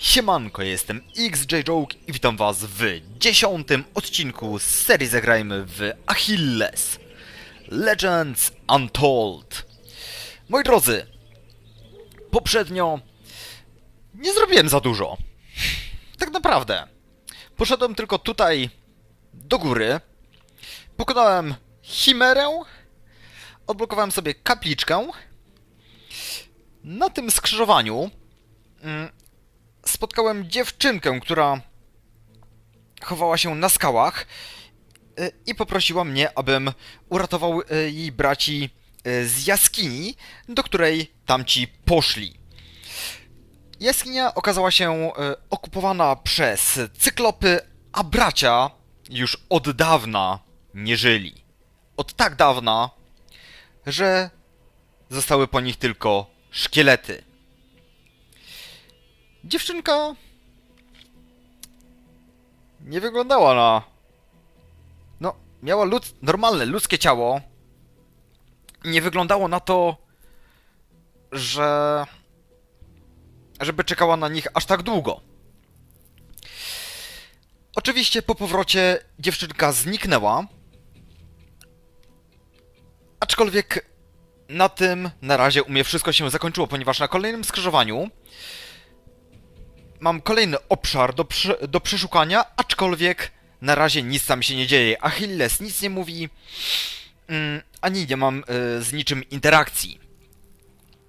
Siemanko, jestem XJ Joke i witam was w dziesiątym odcinku z serii Zagrajmy w Achilles Legends Untold. Moi drodzy, poprzednio nie zrobiłem za dużo. Tak naprawdę. Poszedłem tylko tutaj do góry, pokonałem Chimerę, odblokowałem sobie kapliczkę. Na tym skrzyżowaniu mm, spotkałem dziewczynkę, która chowała się na skałach y, i poprosiła mnie, abym uratował y, jej braci y, z jaskini, do której tamci poszli. Jaskinia okazała się okupowana przez cyklopy, a bracia już od dawna nie żyli. Od tak dawna, że zostały po nich tylko szkielety. Dziewczynka nie wyglądała na. No, miała lud... normalne ludzkie ciało. Nie wyglądało na to, że. żeby czekała na nich aż tak długo. Oczywiście po powrocie dziewczynka zniknęła. Aczkolwiek na tym na razie u mnie wszystko się zakończyło, ponieważ na kolejnym skrzyżowaniu mam kolejny obszar do, prze- do przeszukania, aczkolwiek na razie nic tam się nie dzieje. Achilles nic nie mówi, mm, ani nie mam y, z niczym interakcji.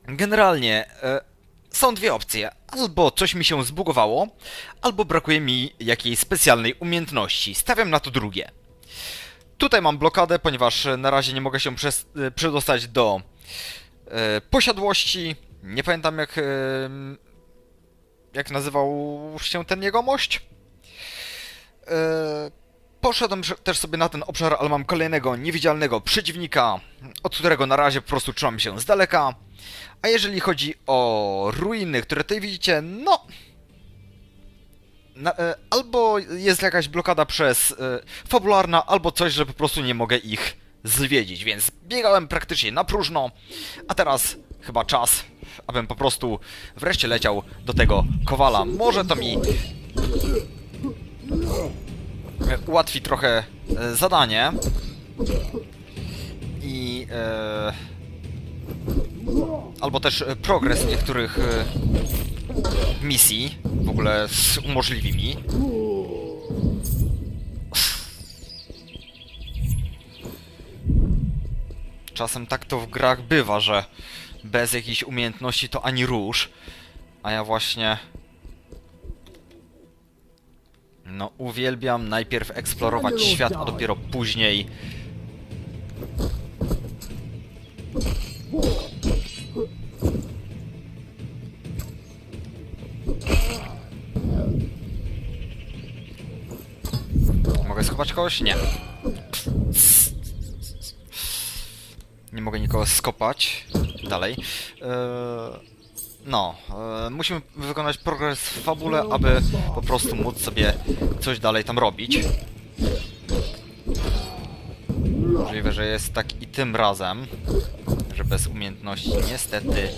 Generalnie y, są dwie opcje. Albo coś mi się zbugowało, albo brakuje mi jakiejś specjalnej umiejętności. Stawiam na to drugie. Tutaj mam blokadę, ponieważ na razie nie mogę się y, przedostać do y, posiadłości. Nie pamiętam jak y, jak nazywał się ten jegomość. Yy, poszedłem też sobie na ten obszar, ale mam kolejnego niewidzialnego przeciwnika, od którego na razie po prostu trzymam się z daleka. A jeżeli chodzi o ruiny, które tutaj widzicie, no... Na, e, albo jest jakaś blokada przez e, fabularna, albo coś, że po prostu nie mogę ich zwiedzić, więc biegałem praktycznie na próżno, a teraz chyba czas, abym po prostu wreszcie leciał do tego kowala. Może to mi e, ułatwi trochę e, zadanie i e, albo też e, progres niektórych misji w ogóle umożliwi mi. Czasem tak to w grach bywa, że bez jakichś umiejętności to ani rusz. A ja właśnie. No, uwielbiam najpierw eksplorować świat, a dopiero później. Mogę schować kogoś? Nie. Nie mogę nikogo skopać. Dalej. Eee, no, eee, musimy wykonać progres w fabule, aby po prostu móc sobie coś dalej tam robić. Możliwe, że jest tak i tym razem, że bez umiejętności niestety.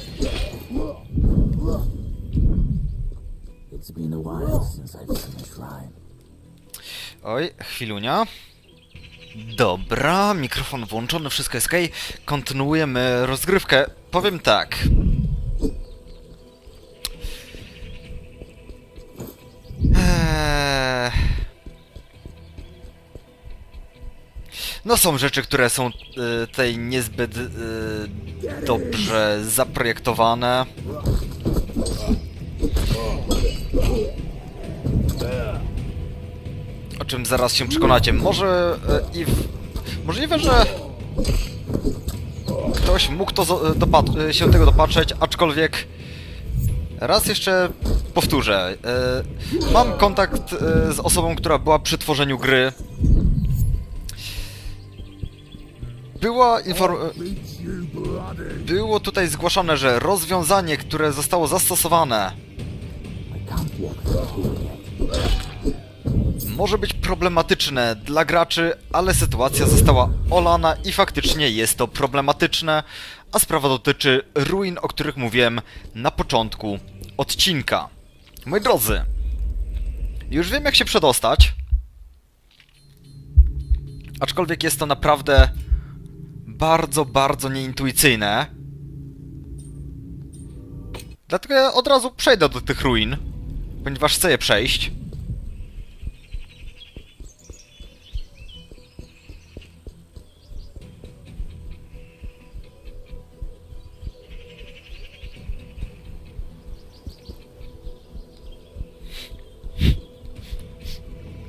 Oj, chwilunia. Dobra, mikrofon włączony, wszystko jest ok. Kontynuujemy rozgrywkę. Powiem tak. Eee... No są rzeczy, które są e, tutaj niezbyt e, dobrze zaprojektowane. O czym zaraz się przekonacie. Może e, i w... możliwe, że ktoś mógł to dopat- e, się tego dopatrzeć, aczkolwiek raz jeszcze powtórzę. E, mam kontakt e, z osobą, która była przy tworzeniu gry. Była e, Było tutaj zgłaszane, że rozwiązanie, które zostało zastosowane może być problematyczne dla graczy, ale sytuacja została olana i faktycznie jest to problematyczne, a sprawa dotyczy ruin, o których mówiłem na początku odcinka. Moi drodzy, już wiem jak się przedostać. Aczkolwiek jest to naprawdę bardzo, bardzo nieintuicyjne. Dlatego ja od razu przejdę do tych ruin, ponieważ chcę je przejść.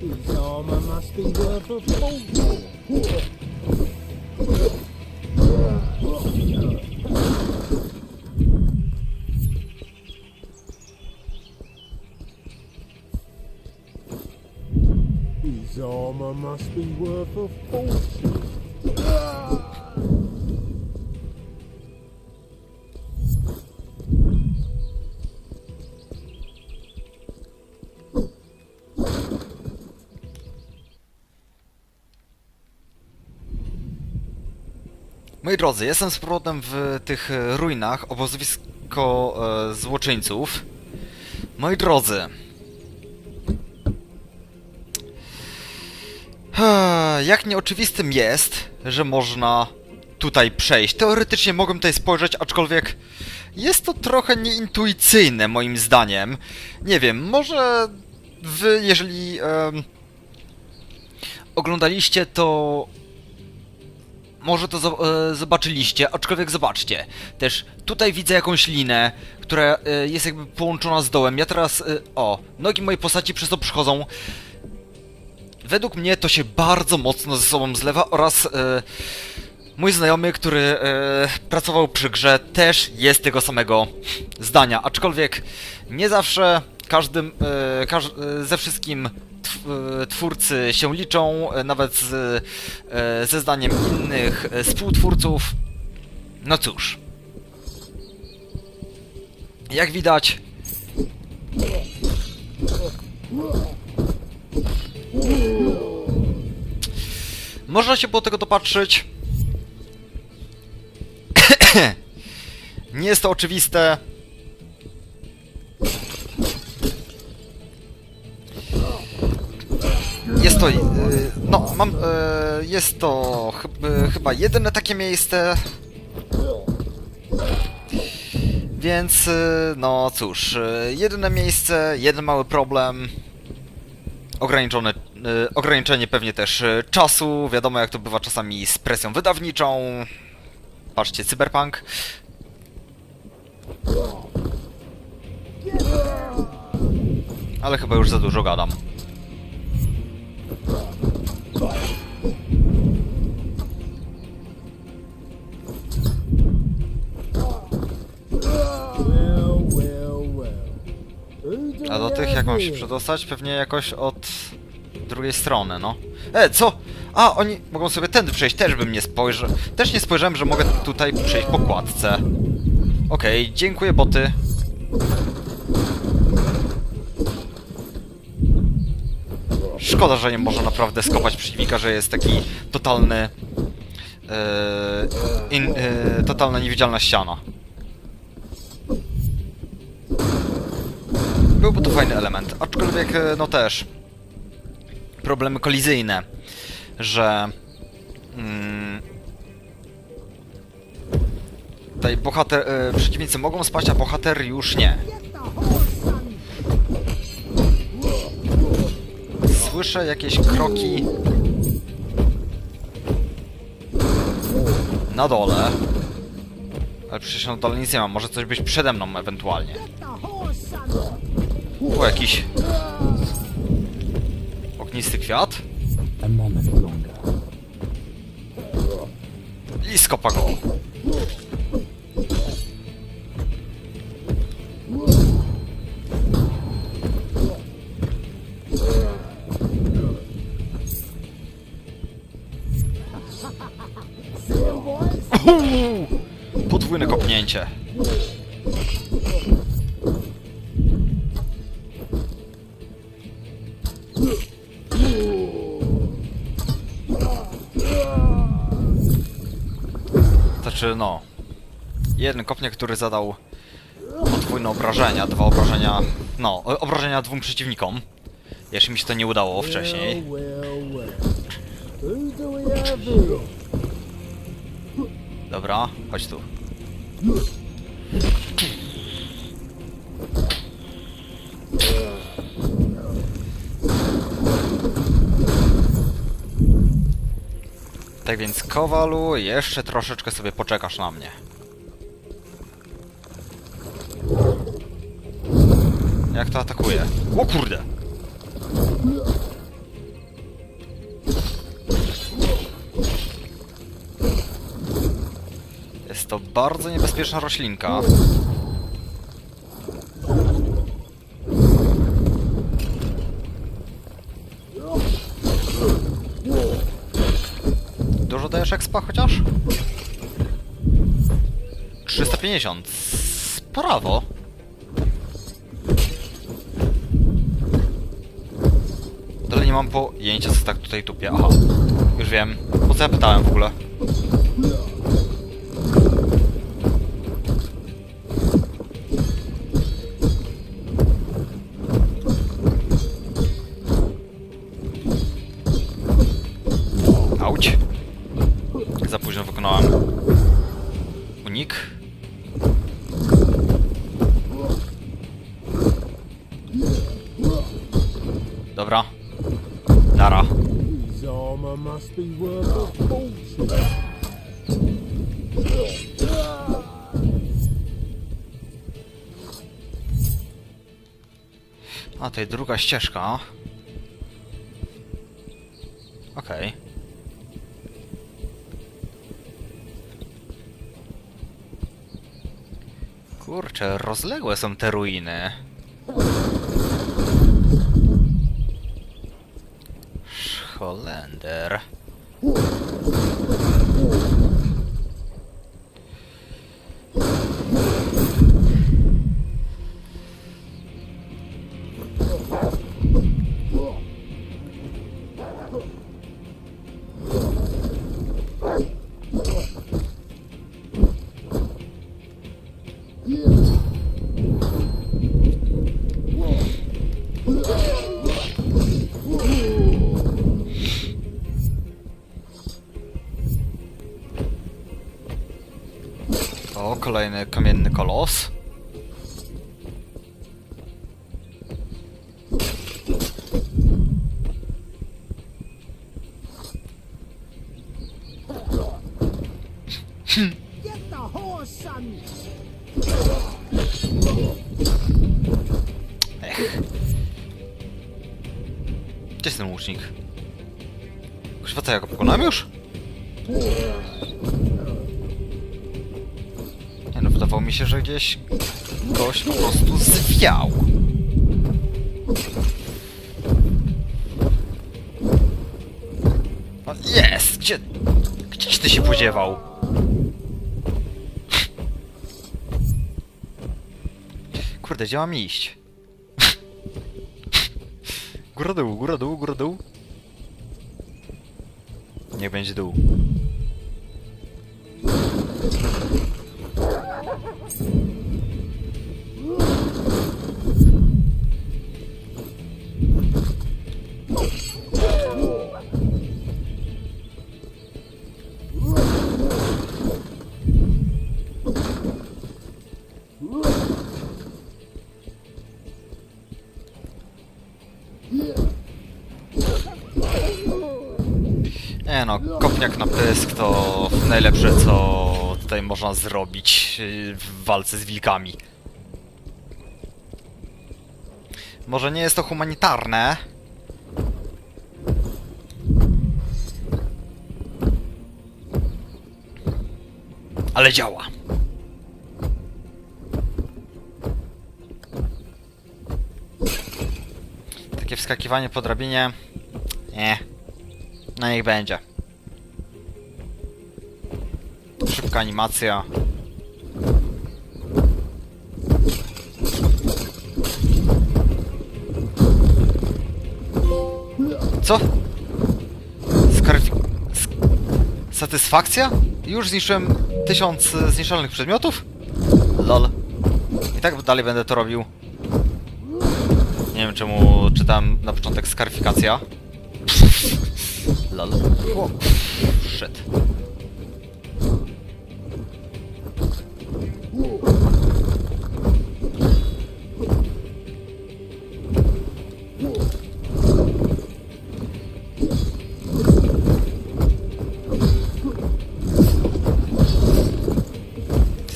His armor must be worth a fortune. His armor must be worth a fortune. Drodzy, jestem z powrotem w tych e, ruinach, obozowisko e, złoczyńców. Moi drodzy. Jak nieoczywistym jest, że można tutaj przejść. Teoretycznie mogłem tutaj spojrzeć, aczkolwiek jest to trochę nieintuicyjne moim zdaniem. Nie wiem, może wy, jeżeli em, oglądaliście to może to e, zobaczyliście, aczkolwiek zobaczcie. Też tutaj widzę jakąś linę, która e, jest jakby połączona z dołem. Ja teraz, e, o, nogi mojej postaci przez to przychodzą. Według mnie to się bardzo mocno ze sobą zlewa oraz mój znajomy, który pracował przy grze, też jest tego samego zdania. Aczkolwiek nie zawsze każdym, każ, ze wszystkim twórcy się liczą, e, nawet z, e, ze zdaniem innych e, współtwórców. No cóż. Jak widać, można się było tego dopatrzyć. Nie jest to oczywiste. To, yy, no, mam, yy, jest to chyb, chyba jedyne takie miejsce. Więc, no cóż, jedyne miejsce, jeden mały problem. Ograniczone, ograniczenie pewnie też czasu. Wiadomo jak to bywa czasami z presją wydawniczą. Patrzcie, Cyberpunk. Ale chyba już za dużo gadam. A do tych jak mam się przedostać? Pewnie jakoś od drugiej strony, no. E, co? A, oni mogą sobie tędy przejść, też bym nie spojrzał. Też nie spojrzałem, że mogę tutaj przejść po kładce. Okej, dziękuję boty. Szkoda, że nie można naprawdę skopać przeciwnika, że jest taki totalny... e, in, e, totalna niewidzialna ściana. Byłby to fajny element, aczkolwiek e, no też problemy kolizyjne, że mm, tutaj bohater, e, przeciwnicy mogą spać, a bohater już nie. Słyszę jakieś kroki na dole. Ale przecież na dole nic nie mam, może coś być przede mną ewentualnie. O, jakiś... Ognisty kwiat? A moment Uhu! Podwójne kopnięcie. Znaczy, no. Jeden kopniak, który zadał podwójne obrażenia, dwa obrażenia No, obrażenia dwóm przeciwnikom. Jeszcze mi się to nie udało wcześniej. Who do we have here? Dobra, chodź tu. Tak więc, Kowalu, jeszcze troszeczkę sobie poczekasz na mnie. Jak to atakuje? O kurde! Jest to bardzo niebezpieczna roślinka. Dużo dajesz expa chociaż? 350. Prawo. Dalej nie mam pojęcia co tak tutaj tupie. Aha. Już wiem. Po co ja pytałem w ogóle? Auć. Za późno wykonałem. Unik. Dobra. Worth a tutaj druga ścieżka. Kurczę, rozległe są te ruiny. Kolejny kamienny kolos. Ech. Gdzie jest ten łucznik? Kurwa, co ja go pokonałem już? Wydawało mi się, że gdzieś gość po prostu zwiał. O, Jest! Gdzie... Gdzieś ty się podziewał? Kurde, gdzie mam iść? Góra dół, góra dół, góra dół. Niech będzie dół. No, kopniak na pysk to najlepsze co tutaj można zrobić yy, w walce z wilkami. Może nie jest to humanitarne. Ale działa. Takie wskakiwanie po drabinie. Nie. No niech będzie. Szybka animacja. Co? Skarfi... Sk satysfakcja? Już zniszczyłem tysiąc zniszczalnych przedmiotów? Lol. I tak dalej będę to robił. Nie wiem czemu czytałem na początek skaryfikacja. Lol. Shit.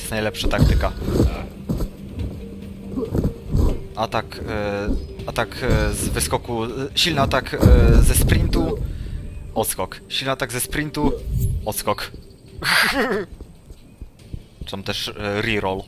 Jest najlepsza taktyka. Atak, e, atak e, z wyskoku, e, silny atak ze sprintu, odskok. Silny atak ze sprintu, odskok. Tam też reroll.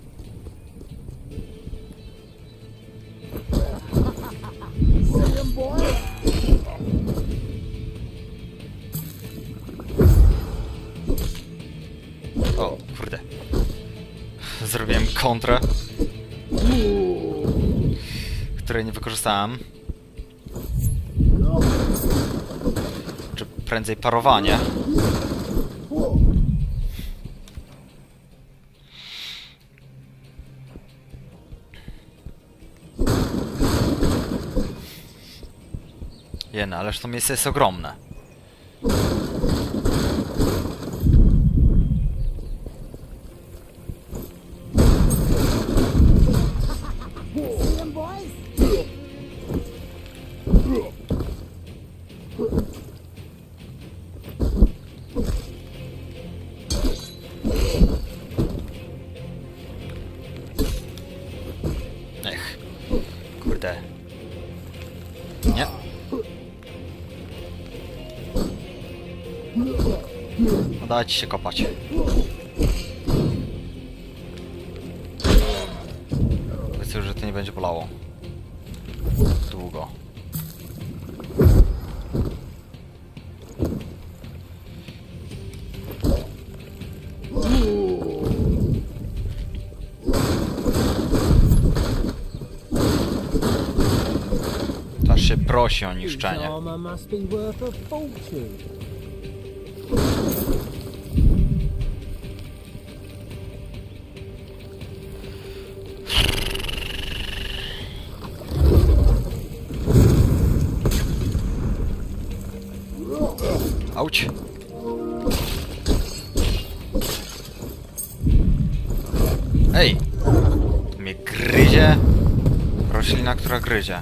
Wykorzystałem. Czy prędzej parowanie. Jena, ależ to miejsce jest ogromne. Dajcie się kopać. Powiedzmy, że to nie będzie bolało. Długo. Prosi o niszczenie. Która gryzie.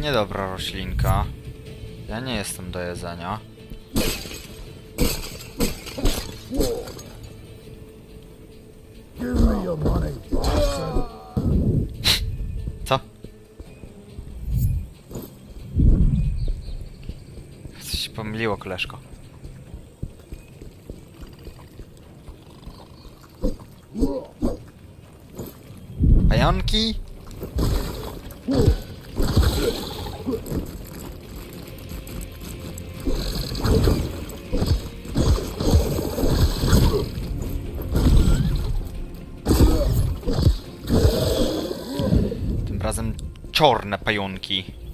Niedobra roślinka. Ja nie jestem do jedzenia. Koleżko. Pająki? Tym razem czarne pająki.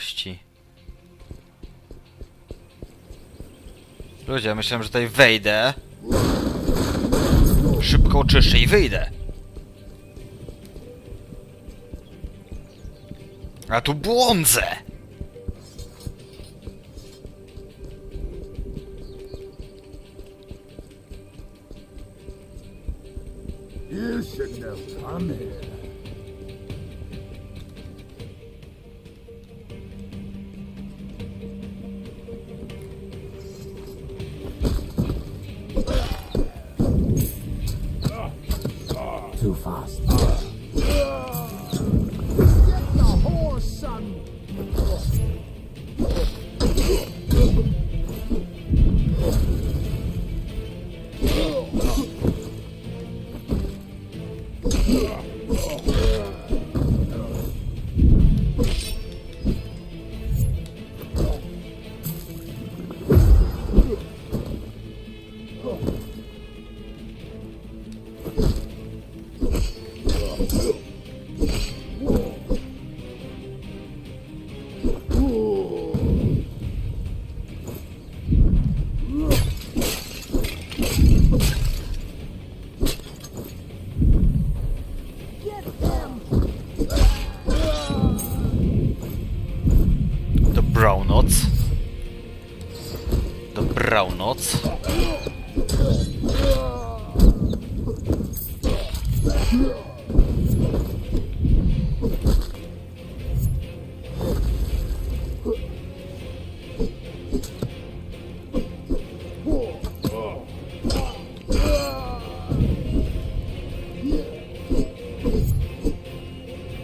Litości. Ludzie, myślałem, że tutaj wejdę. Szybko oczyszczę i wyjdę. A tu błądzę! You come here.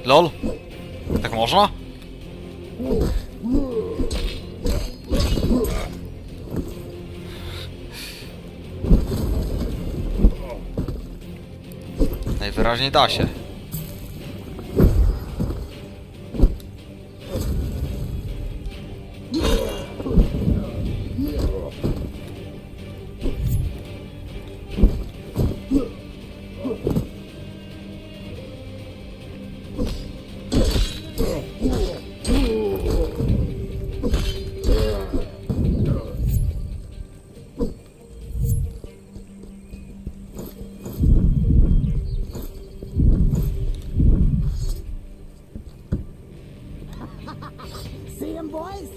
LOL? Tak można? Najwyraźniej da się. See him, boys?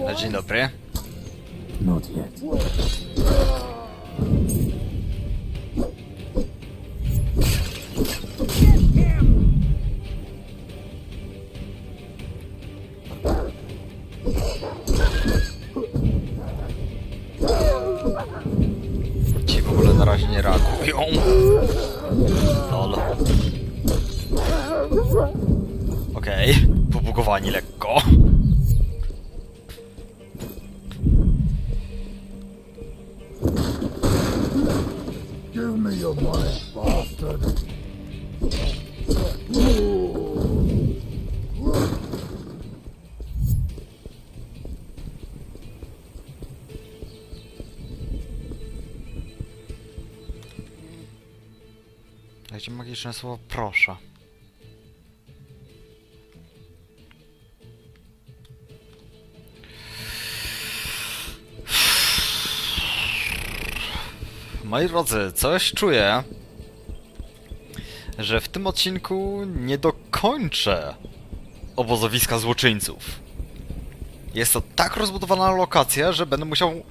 No? Dzień dobry. Not yet. Ci w ogóle na razie nie reagują. Lol. Okej, pobugowani lekko. Magiczne słowo, proszę. Moi drodzy, coś czuję, że w tym odcinku nie dokończę obozowiska złoczyńców. Jest to tak rozbudowana lokacja, że będę musiał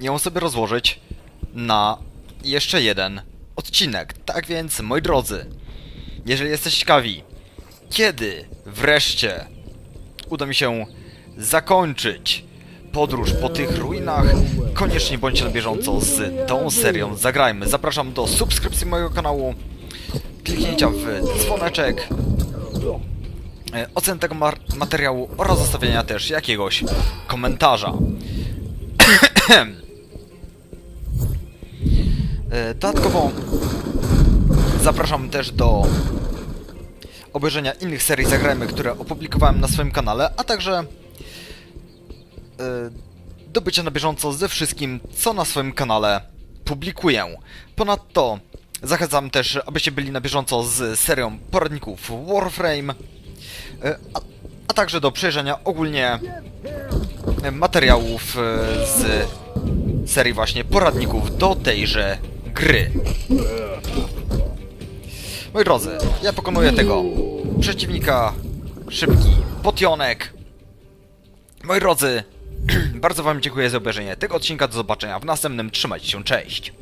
ją sobie rozłożyć na jeszcze jeden odcinek. Tak więc, moi drodzy, jeżeli jesteście ciekawi, kiedy wreszcie uda mi się zakończyć podróż po tych ruinach, koniecznie bądźcie na bieżąco z tą serią Zagrajmy. Zapraszam do subskrypcji mojego kanału, kliknięcia w dzwoneczek, e, ocen tego materiału oraz zostawienia też jakiegoś komentarza. E, Dodatkowo zapraszam też do obejrzenia innych serii Zagrajmy, które opublikowałem na swoim kanale, a także e, do bycia na bieżąco ze wszystkim, co na swoim kanale publikuję. Ponadto zachęcam też, abyście byli na bieżąco z serią poradników Warframe, e, a, a także do przejrzenia ogólnie materiałów z serii właśnie poradników do tejże gry. Moi drodzy, ja pokonuję tego przeciwnika, szybki potionek. Moi drodzy, bardzo wam dziękuję za obejrzenie tego odcinka, do zobaczenia w następnym, trzymajcie się, cześć!